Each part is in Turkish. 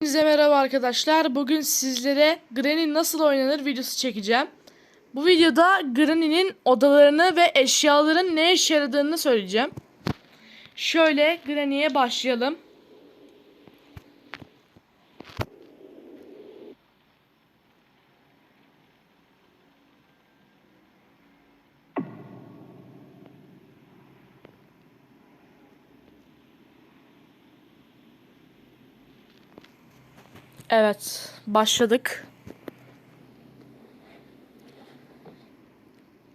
Hepinize merhaba arkadaşlar. Bugün sizlere Granny nasıl oynanır videosu çekeceğim. Bu videoda Granny'nin odalarını ve eşyaların ne işe yaradığını söyleyeceğim. Şöyle Granny'ye başlayalım. Evet, başladık.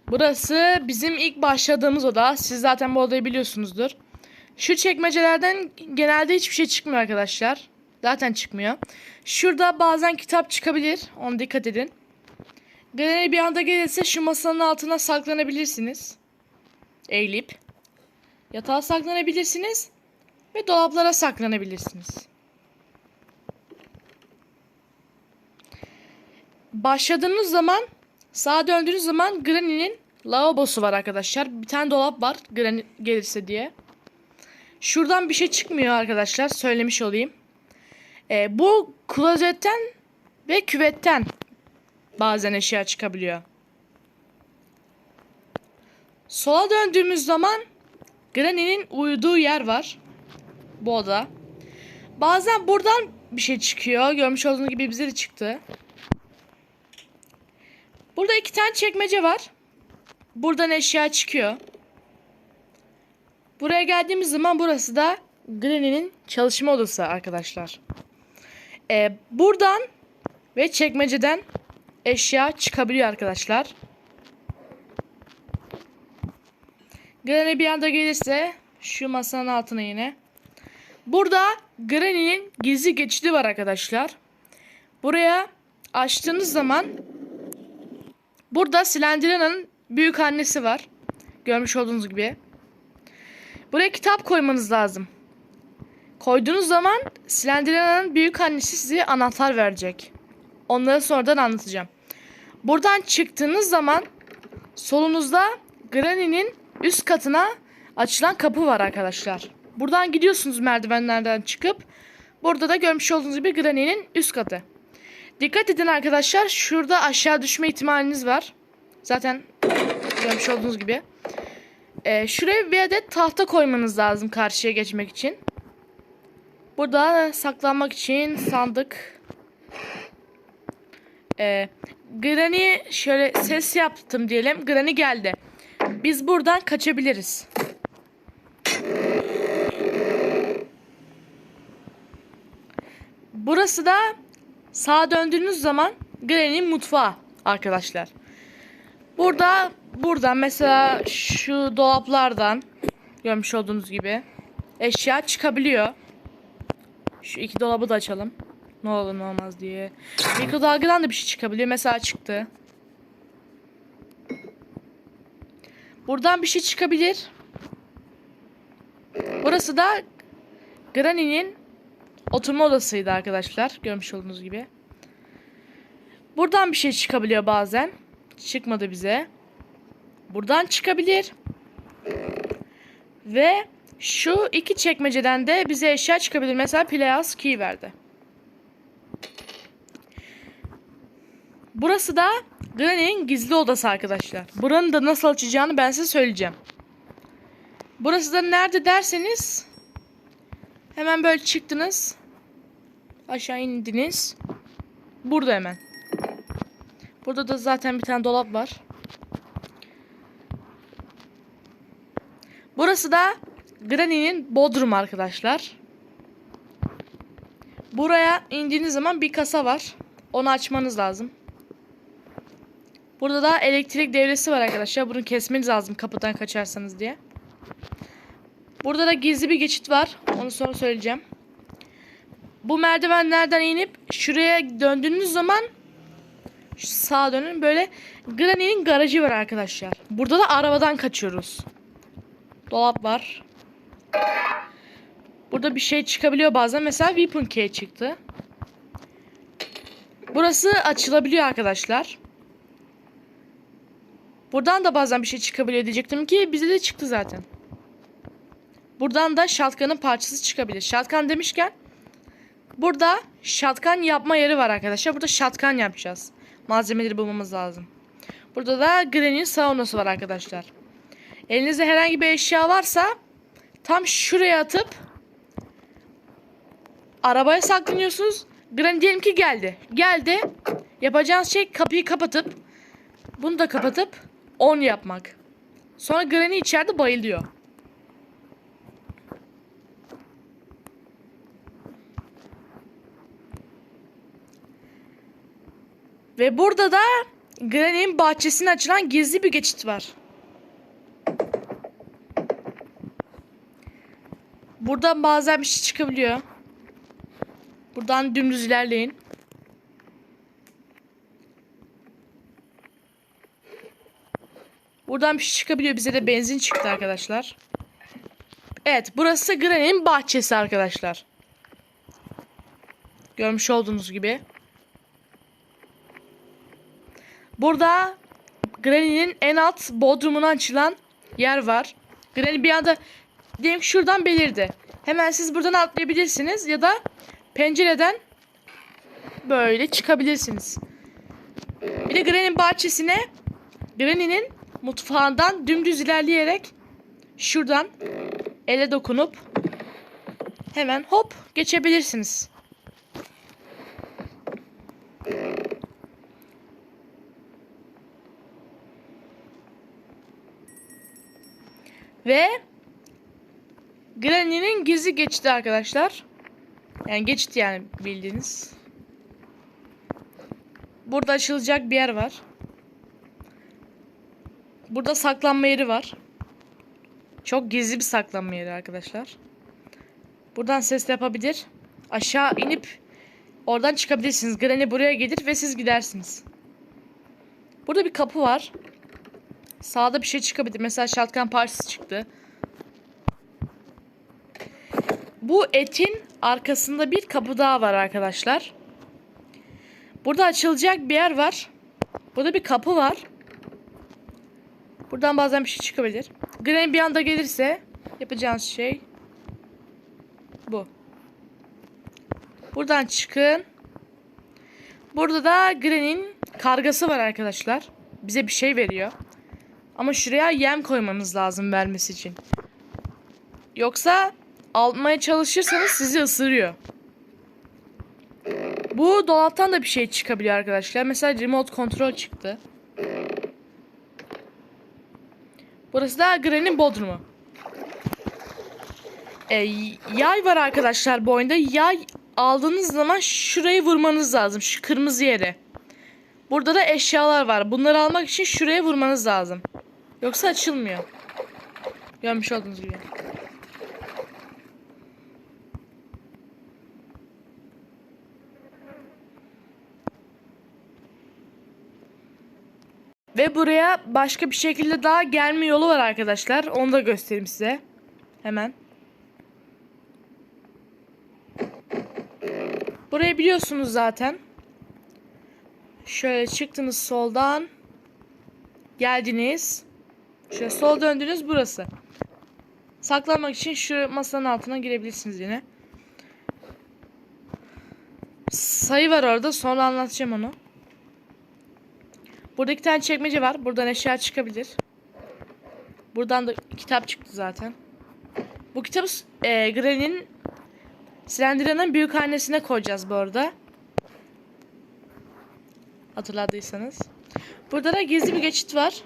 Burası bizim ilk başladığımız oda. Siz zaten bu odayı biliyorsunuzdur. Şu çekmecelerden genelde hiçbir şey çıkmıyor arkadaşlar. Zaten çıkmıyor. Şurada bazen kitap çıkabilir. Ona dikkat edin. Granny bir anda gelirse şu masanın altına saklanabilirsiniz. Eğilip. Yatağa saklanabilirsiniz. Ve dolaplara saklanabilirsiniz. Başladığınız zaman sağa döndüğünüz zaman Granny'nin lavabosu var arkadaşlar. Bir tane dolap var Granny gelirse diye. Şuradan bir şey çıkmıyor arkadaşlar. Söylemiş olayım. Ee, bu klozetten ve küvetten bazen eşya çıkabiliyor. Sola döndüğümüz zaman Granny'nin uyuduğu yer var. Bu oda. Bazen buradan bir şey çıkıyor. Görmüş olduğunuz gibi bize de çıktı. Burada iki tane çekmece var. Buradan eşya çıkıyor. Buraya geldiğimiz zaman burası da Granny'nin çalışma odası arkadaşlar. Ee, buradan ve çekmeceden eşya çıkabiliyor arkadaşlar. Granny bir anda gelirse şu masanın altına yine. Burada Granny'nin gizli geçidi var arkadaşlar. Buraya açtığınız zaman Burada Slenderman'ın büyük annesi var. Görmüş olduğunuz gibi. Buraya kitap koymanız lazım. Koyduğunuz zaman Slenderman'ın büyük annesi size anahtar verecek. Onları sonradan anlatacağım. Buradan çıktığınız zaman solunuzda Granny'nin üst katına açılan kapı var arkadaşlar. Buradan gidiyorsunuz merdivenlerden çıkıp burada da görmüş olduğunuz gibi Granny'nin üst katı. Dikkat edin arkadaşlar. Şurada aşağı düşme ihtimaliniz var. Zaten görmüş olduğunuz gibi. Ee, şuraya bir adet tahta koymanız lazım karşıya geçmek için. Burada saklanmak için sandık. Ee, Granny şöyle ses yaptım diyelim. Granny geldi. Biz buradan kaçabiliriz. Burası da Sağa döndüğünüz zaman Granny'nin mutfağı arkadaşlar. Burada buradan mesela şu dolaplardan görmüş olduğunuz gibi eşya çıkabiliyor. Şu iki dolabı da açalım. Ne olur ne olmaz diye. Mikrodalgadan da bir şey çıkabiliyor. Mesela çıktı. Buradan bir şey çıkabilir. Burası da Granny'nin oturma odasıydı arkadaşlar. Görmüş olduğunuz gibi. Buradan bir şey çıkabiliyor bazen. Çıkmadı bize. Buradan çıkabilir. Ve şu iki çekmeceden de bize eşya çıkabilir. Mesela Playhouse Key verdi. Burası da Granny'nin gizli odası arkadaşlar. Buranın da nasıl açacağını ben size söyleyeceğim. Burası da nerede derseniz hemen böyle çıktınız. Aşağı indiniz. Burada hemen. Burada da zaten bir tane dolap var. Burası da Granny'nin bodrum arkadaşlar. Buraya indiğiniz zaman bir kasa var. Onu açmanız lazım. Burada da elektrik devresi var arkadaşlar. Bunu kesmeniz lazım kapıdan kaçarsanız diye. Burada da gizli bir geçit var. Onu sonra söyleyeceğim. Bu merdivenlerden inip şuraya döndüğünüz zaman sağa dönün böyle Granny'nin garajı var arkadaşlar. Burada da arabadan kaçıyoruz. Dolap var. Burada bir şey çıkabiliyor bazen. Mesela Weapon Key çıktı. Burası açılabiliyor arkadaşlar. Buradan da bazen bir şey çıkabiliyor diyecektim ki bize de çıktı zaten. Buradan da shotgun'ın parçası çıkabilir. Shotgun demişken burada şatkan yapma yeri var arkadaşlar. Burada şatkan yapacağız. Malzemeleri bulmamız lazım. Burada da Granny'nin saunası var arkadaşlar. Elinizde herhangi bir eşya varsa tam şuraya atıp arabaya saklanıyorsunuz. Granny diyelim ki geldi. Geldi. Yapacağınız şey kapıyı kapatıp bunu da kapatıp on yapmak. Sonra Granny içeride bayılıyor. Ve burada da Granny'nin bahçesine açılan gizli bir geçit var. Buradan bazen bir şey çıkabiliyor. Buradan dümdüz ilerleyin. Buradan bir şey çıkabiliyor. Bize de benzin çıktı arkadaşlar. Evet burası Granny'nin bahçesi arkadaşlar. Görmüş olduğunuz gibi. Burada Granny'nin en alt bodrumuna açılan yer var. Granny bir anda diyelim ki şuradan belirdi. Hemen siz buradan atlayabilirsiniz ya da pencereden böyle çıkabilirsiniz. Bir de Granny'nin bahçesine Granny'nin mutfağından dümdüz ilerleyerek şuradan ele dokunup hemen hop geçebilirsiniz. Ve Granny'nin gizli geçti arkadaşlar. Yani geçti yani bildiğiniz. Burada açılacak bir yer var. Burada saklanma yeri var. Çok gizli bir saklanma yeri arkadaşlar. Buradan ses yapabilir. Aşağı inip oradan çıkabilirsiniz. Granny buraya gelir ve siz gidersiniz. Burada bir kapı var. Sağda bir şey çıkabilir. Mesela şatkan parçası çıktı. Bu etin arkasında bir kapı daha var arkadaşlar. Burada açılacak bir yer var. Burada bir kapı var. Buradan bazen bir şey çıkabilir. Granny bir anda gelirse yapacağınız şey bu. Buradan çıkın. Burada da Granny'nin kargası var arkadaşlar. Bize bir şey veriyor. Ama şuraya yem koymanız lazım vermesi için. Yoksa almaya çalışırsanız sizi ısırıyor. Bu dolaptan da bir şey çıkabiliyor arkadaşlar. Mesela remote kontrol çıktı. Burası da Granny'nin bodrumu. E, yay var arkadaşlar bu oyunda. Yay aldığınız zaman şurayı vurmanız lazım. Şu kırmızı yere. Burada da eşyalar var. Bunları almak için şuraya vurmanız lazım. Yoksa açılmıyor. Görmüş olduğunuz gibi. Ve buraya başka bir şekilde daha gelme yolu var arkadaşlar. Onu da göstereyim size. Hemen. Burayı biliyorsunuz zaten. Şöyle çıktınız soldan. Geldiniz. Şöyle sol döndünüz burası. Saklanmak için şu masanın altına girebilirsiniz yine. Sayı var orada. Sonra anlatacağım onu. Burada iki tane çekmece var. Buradan eşya çıkabilir. Buradan da kitap çıktı zaten. Bu kitabı e, Granny'nin Slenderman'ın büyük annesine koyacağız bu arada. Hatırladıysanız. Burada da gizli bir geçit var.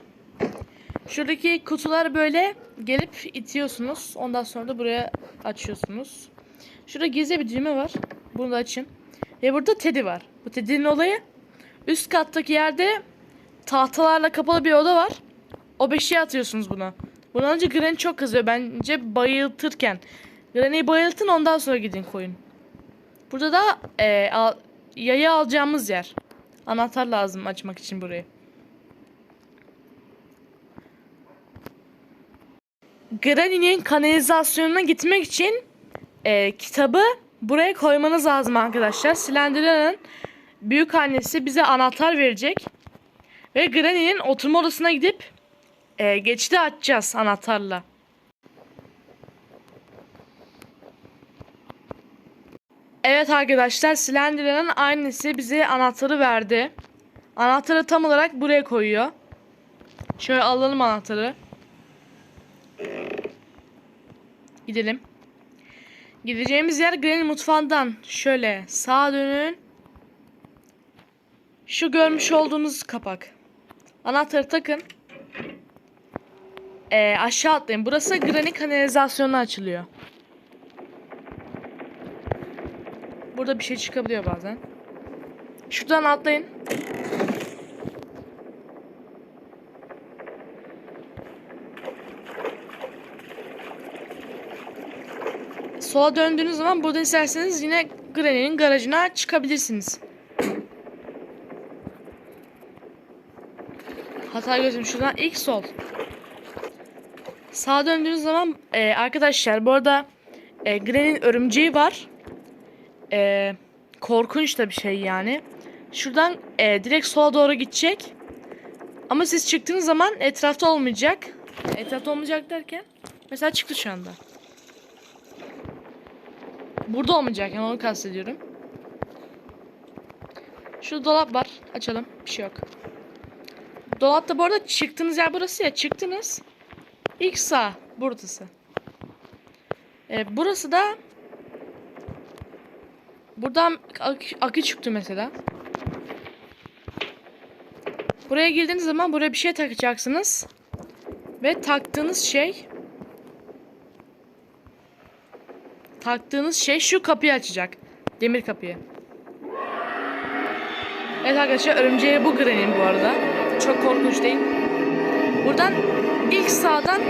Şuradaki kutular böyle gelip itiyorsunuz. Ondan sonra da buraya açıyorsunuz. Şurada gizli bir düğme var. Bunu da açın. Ve burada Teddy var. Bu Teddy'nin olayı üst kattaki yerde tahtalarla kapalı bir oda var. O beşiğe atıyorsunuz buna. Bunu önce Granny çok kızıyor. Bence bayıltırken. Granny'yi bayıltın ondan sonra gidin koyun. Burada da e, al, yayı alacağımız yer. Anahtar lazım açmak için burayı. Granny'nin kanalizasyonuna gitmek için e, kitabı buraya koymanız lazım arkadaşlar. Slenderman'ın büyük annesi bize anahtar verecek. Ve Granny'nin oturma odasına gidip e, geçidi açacağız anahtarla. Evet arkadaşlar Slender'ın annesi bize anahtarı verdi. Anahtarı tam olarak buraya koyuyor. Şöyle alalım anahtarı. Gidelim. Gideceğimiz yer Granny mutfağından. Şöyle sağa dönün. Şu görmüş olduğunuz kapak. Anahtarı takın. Ee, aşağı atlayın. Burası Granny kanalizasyonu açılıyor. Burada bir şey çıkabiliyor bazen. Şuradan atlayın. Sola döndüğünüz zaman buradan isterseniz yine Granny'nin garajına çıkabilirsiniz. Hata gözüm şuradan ilk sol. Sağa döndüğünüz zaman e, arkadaşlar bu arada e, Granny'nin örümceği var. E, korkunç da bir şey yani. Şuradan e, direkt sola doğru gidecek. Ama siz çıktığınız zaman etrafta olmayacak. Etrafta olmayacak derken mesela çıktı şu anda. Burada olmayacak yani onu kastediyorum. Şu dolap var. Açalım. Bir şey yok. Dolapta bu arada çıktığınız yer burası ya. Çıktınız. İlk sağ. Burası. Ee, burası da Buradan ak- akü çıktı mesela. Buraya girdiğiniz zaman buraya bir şey takacaksınız. Ve taktığınız şey taktığınız şey şu kapıyı açacak. Demir kapıyı. Evet arkadaşlar örümceği bu Granny'nin bu arada. Çok korkunç değil. Buradan ilk sağdan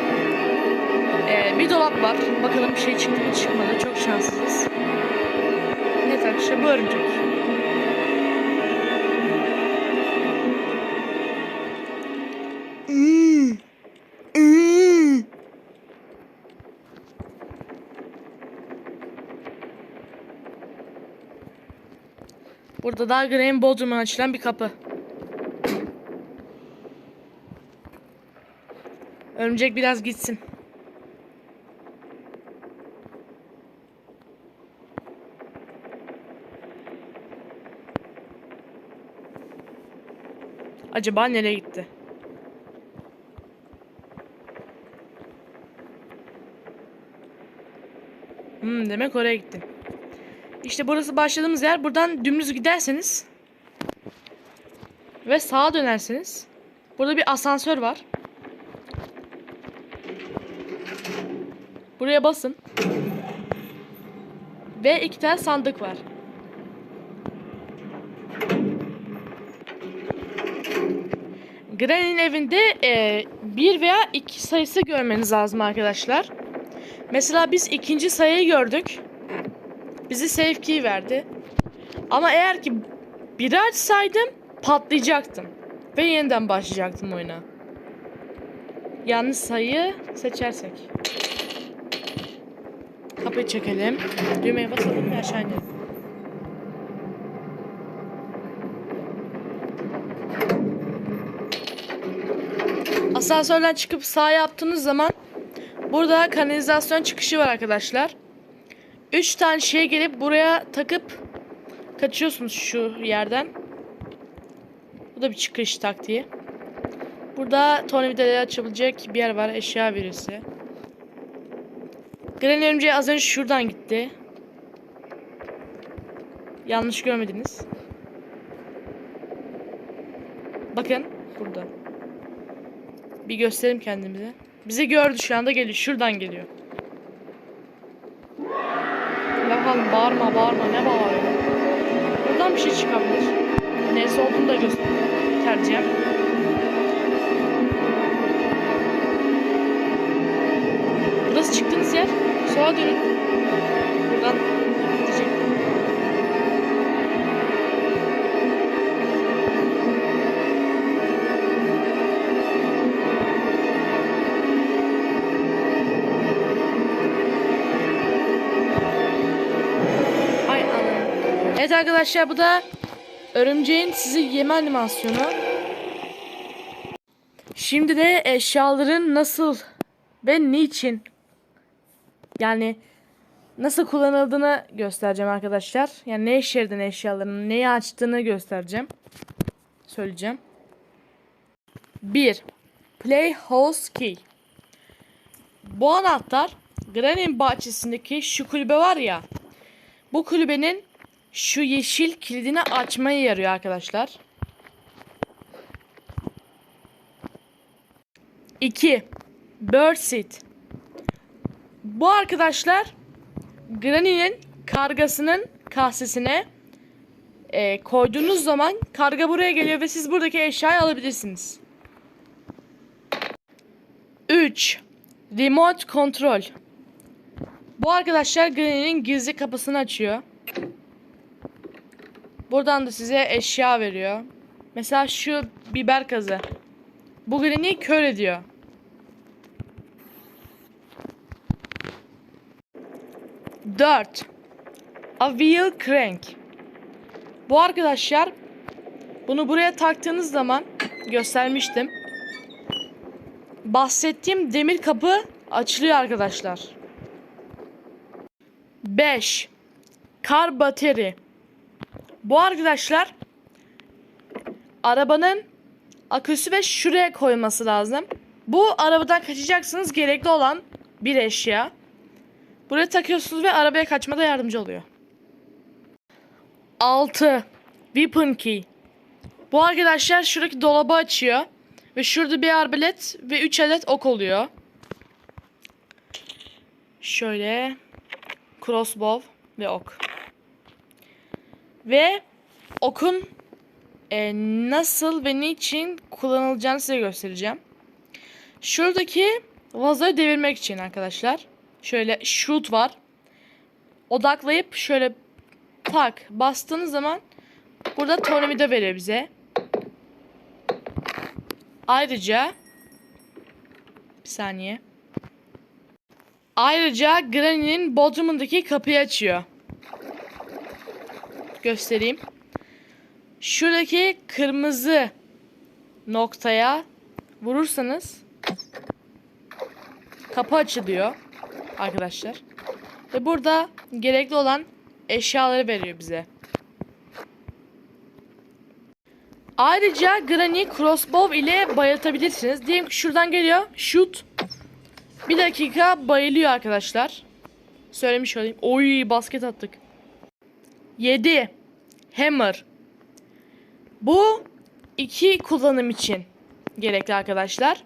eee, bir dolap var. Bakalım bir şey çıktı mı çıkmadı. Çok şanssızız. Evet arkadaşlar bu örümcek. Burada da Graham Bodrum'un açılan bir kapı. Örümcek biraz gitsin. Acaba nereye gitti? Hmm, demek oraya gitti. İşte burası başladığımız yer. Buradan dümdüz giderseniz ve sağa dönerseniz burada bir asansör var. Buraya basın. Ve iki tane sandık var. Granny'nin evinde e, bir veya iki sayısı görmeniz lazım arkadaşlar. Mesela biz ikinci sayıyı gördük. Bizi save key verdi. Ama eğer ki biri açsaydım patlayacaktım. Ve yeniden başlayacaktım oyuna. Yanlış sayı seçersek. Kapıyı çekelim. Düğmeye basalım ve aşağı inelim. Asansörden çıkıp sağ yaptığınız zaman burada kanalizasyon çıkışı var arkadaşlar. 3 tane şey gelip buraya takıp kaçıyorsunuz şu yerden. Bu da bir çıkış taktiği. Burada tornavidayla açabilecek bir yer var. Eşya birisi. Granny örümceği az önce şuradan gitti. Yanlış görmediniz. Bakın burada. Bir göstereyim kendimize. Bizi gördü şu anda geliyor. Şuradan geliyor. Bakalım bağırma bağırma ne bağırıyor. Buradan bir şey çıkabilir. Neresi olduğunu da göstereceğim. Burası çıktığınız yer. Sola dönün. Buradan Evet arkadaşlar bu da örümceğin sizi yeme animasyonu. Şimdi de eşyaların nasıl ve niçin yani nasıl kullanıldığını göstereceğim arkadaşlar. Yani ne işe yaradığını eşyaların, neyi açtığını göstereceğim. Söyleyeceğim. 1. Playhouse Key. Bu anahtar Granny'nin bahçesindeki şu kulübe var ya. Bu kulübenin şu yeşil kilidini açmaya yarıyor arkadaşlar. 2. Bird Seat. Bu arkadaşlar Granny'nin kargasının kasesine e, koyduğunuz zaman karga buraya geliyor ve siz buradaki eşyayı alabilirsiniz. 3. Remote Control. Bu arkadaşlar Granny'nin gizli kapısını açıyor. Buradan da size eşya veriyor. Mesela şu biber kazı. Bu Granny'i kör ediyor. Dört. A wheel crank. Bu arkadaşlar bunu buraya taktığınız zaman göstermiştim. Bahsettiğim demir kapı açılıyor arkadaşlar. 5. Kar bateri. Bu arkadaşlar arabanın aküsü ve şuraya koyması lazım. Bu arabadan kaçacaksınız gerekli olan bir eşya. Buraya takıyorsunuz ve arabaya kaçmada yardımcı oluyor. 6. Weapon key. Bu arkadaşlar şuradaki dolabı açıyor. Ve şurada bir arbalet ve 3 adet ok oluyor. Şöyle crossbow ve ok. Ve okun e, nasıl ve niçin kullanılacağını size göstereceğim. Şuradaki vazoyu devirmek için arkadaşlar. Şöyle shoot var. Odaklayıp şöyle tak bastığınız zaman burada tornavida veriyor bize. Ayrıca bir saniye. Ayrıca Granny'nin bodrumundaki kapıyı açıyor. Göstereyim. Şuradaki kırmızı noktaya vurursanız kapı açılıyor arkadaşlar. Ve burada gerekli olan eşyaları veriyor bize. Ayrıca Granny crossbow ile bayıltabilirsiniz. Diyelim ki şuradan geliyor. Shoot. Bir dakika bayılıyor arkadaşlar. Söylemiş olayım. Oy basket attık. 7. Hammer. Bu iki kullanım için gerekli arkadaşlar.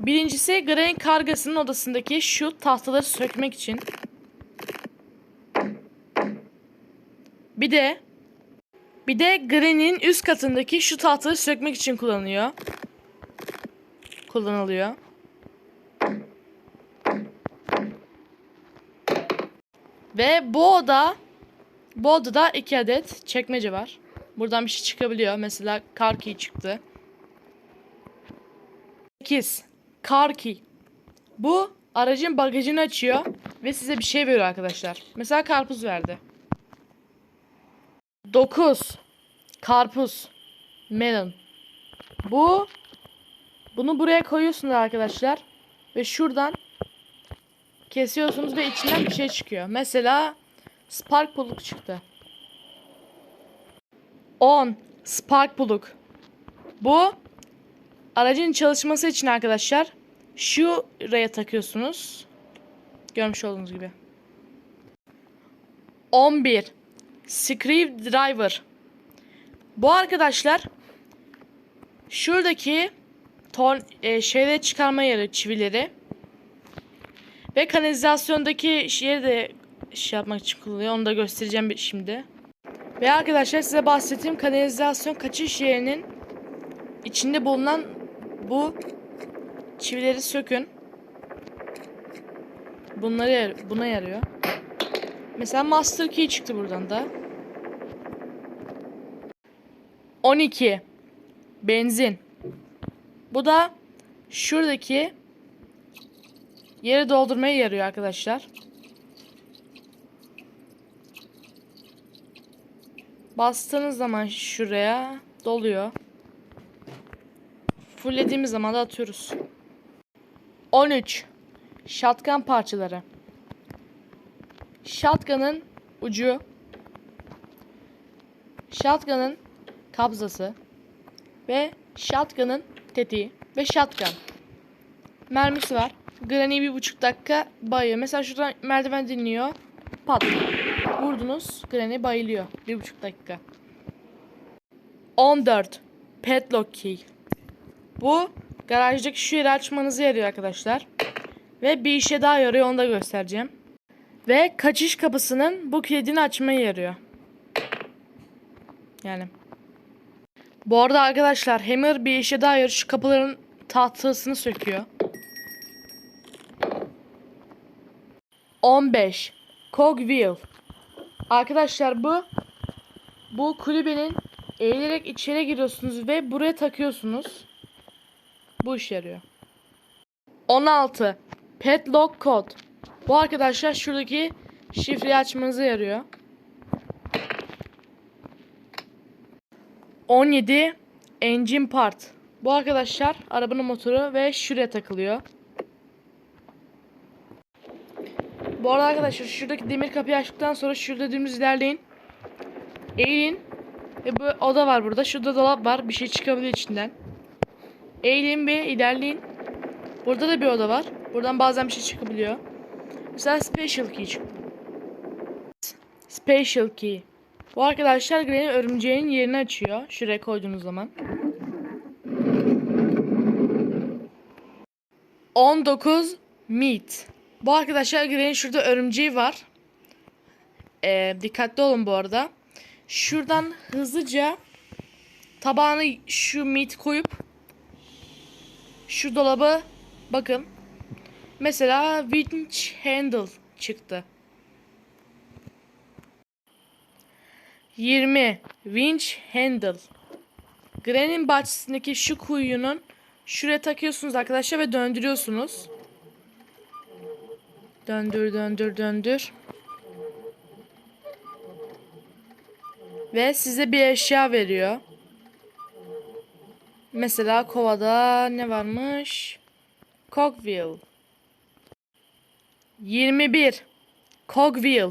Birincisi Granny kargasının odasındaki şu tahtaları sökmek için. Bir de bir de Granny'nin üst katındaki şu tahtayı sökmek için kullanılıyor. Kullanılıyor. Ve bu oda bu odada iki adet çekmece var. Buradan bir şey çıkabiliyor. Mesela car key çıktı. 8. Car key. Bu aracın bagajını açıyor ve size bir şey veriyor arkadaşlar. Mesela karpuz verdi. 9. Karpuz. Melon. Bu bunu buraya koyuyorsunuz arkadaşlar ve şuradan kesiyorsunuz ve içinden bir şey çıkıyor. Mesela spark plug çıktı. 10. Spark plug. Bu aracın çalışması için arkadaşlar şuraya takıyorsunuz. Görmüş olduğunuz gibi. 11. Screwdriver. Bu arkadaşlar şuradaki ton e, şeyleri çıkarma yeri çivileri ve kanalizasyondaki yeri de şey yapmak için kullanılıyor. Onu da göstereceğim şimdi. Ve arkadaşlar size bahsettiğim kanalizasyon kaçış yerinin içinde bulunan bu çivileri sökün. Bunları buna yarıyor. Mesela master key çıktı buradan da. 12 benzin. Bu da şuradaki yeri doldurmaya yarıyor arkadaşlar. Bastığınız zaman şuraya doluyor. Fullediğimiz zaman da atıyoruz. 13 Shotgun parçaları. shotgun'ın ucu, shotgun'ın kabzası ve shotgun'ın tetiği ve shotgun. Mermisi var. Granny bir buçuk dakika bayıyor. Mesela şuradan merdiven dinliyor. Pat. Vurdunuz. Granny bayılıyor. Bir buçuk dakika. 14. Padlock key. Bu garajdaki şu yeri açmanızı yarıyor arkadaşlar. Ve bir işe daha yarıyor onu da göstereceğim. Ve kaçış kapısının bu kilidini açmayı yarıyor. Yani. Bu arada arkadaşlar Hammer bir işe daha yarıyor. Şu kapıların tahtasını söküyor. 15. Cogwheel. Arkadaşlar bu bu kulübenin eğilerek içeri giriyorsunuz ve buraya takıyorsunuz. Bu işe yarıyor. 16. Padlock Code. Bu arkadaşlar şuradaki şifreyi açmanıza yarıyor. 17. Engine Part. Bu arkadaşlar arabanın motoru ve şuraya takılıyor. Bu arada arkadaşlar şuradaki demir kapıyı açtıktan sonra şurada dümdüz ilerleyin. Eğilin. Ve bu oda var burada. Şurada dolap var. Bir şey çıkabilir içinden. Eğilin bir ilerleyin. Burada da bir oda var. Buradan bazen bir şey çıkabiliyor. Mesela Special Key. Special Key. Bu arkadaşlar Granny örümceğin yerini açıyor. Şuraya koyduğunuz zaman. 19 Meat. Bu arkadaşlar Granny şurada örümceği var. Ee, dikkatli olun bu arada. Şuradan hızlıca tabağını şu meat koyup şu dolabı bakın. Mesela winch handle çıktı. 20 winch handle. Granny'nin bahçesindeki şu kuyunun şuraya takıyorsunuz arkadaşlar ve döndürüyorsunuz. Döndür döndür döndür. Ve size bir eşya veriyor. Mesela kovada ne varmış? Cogwheel. 21. Cogwheel.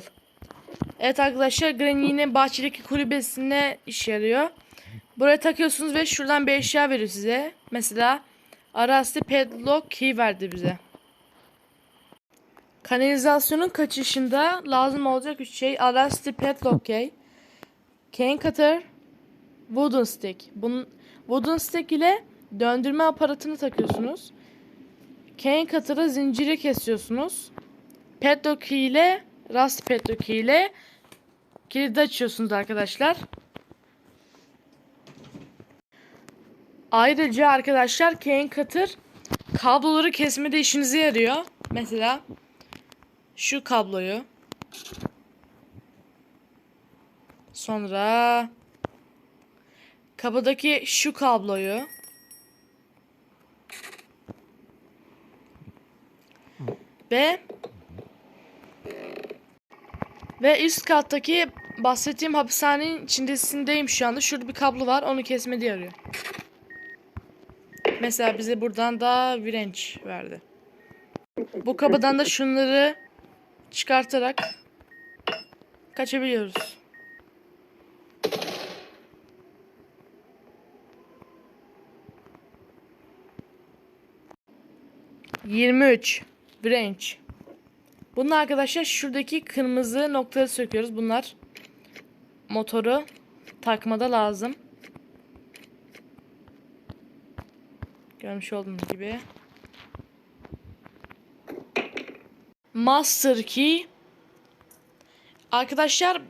Evet arkadaşlar Granny yine bahçedeki kulübesine işe yarıyor. Buraya takıyorsunuz ve şuradan bir eşya veriyor size. Mesela Arasti Padlock Key verdi bize. Kanalizasyonun kaçışında lazım olacak üç şey Arasti Padlock Key. Cane Cutter, Wooden Stick. Bunun Wooden Stick ile döndürme aparatını takıyorsunuz. Cane Cutter'a zinciri kesiyorsunuz. Padlock key ile Rust Padlock key ile kilidi açıyorsunuz arkadaşlar. Ayrıca arkadaşlar Cane Cutter kabloları kesmede işinize yarıyor. Mesela şu kabloyu Sonra kapıdaki şu kabloyu ve ve üst kattaki bahsettiğim hapishanenin içindesindeyim şu anda. Şurada bir kablo var. Onu kesme diye arıyor. Mesela bize buradan da virenç verdi. Bu kapıdan da şunları çıkartarak kaçabiliyoruz. 23 branch. Bunun arkadaşlar şuradaki kırmızı noktaları söküyoruz. Bunlar motoru takmada lazım. Görmüş olduğunuz gibi. Master key. Arkadaşlar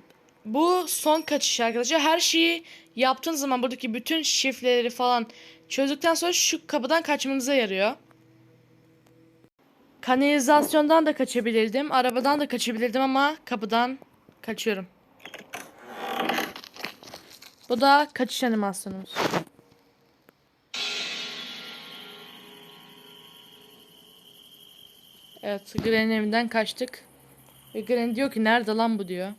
bu son kaçış arkadaşlar. Her şeyi yaptığınız zaman buradaki bütün şifreleri falan çözdükten sonra şu kapıdan kaçmanıza yarıyor. Kanalizasyondan da kaçabilirdim. Arabadan da kaçabilirdim ama kapıdan kaçıyorum. Bu da kaçış animasyonumuz. Evet, Gran'in evinden kaçtık. Ve Gran diyor ki nerede lan bu diyor.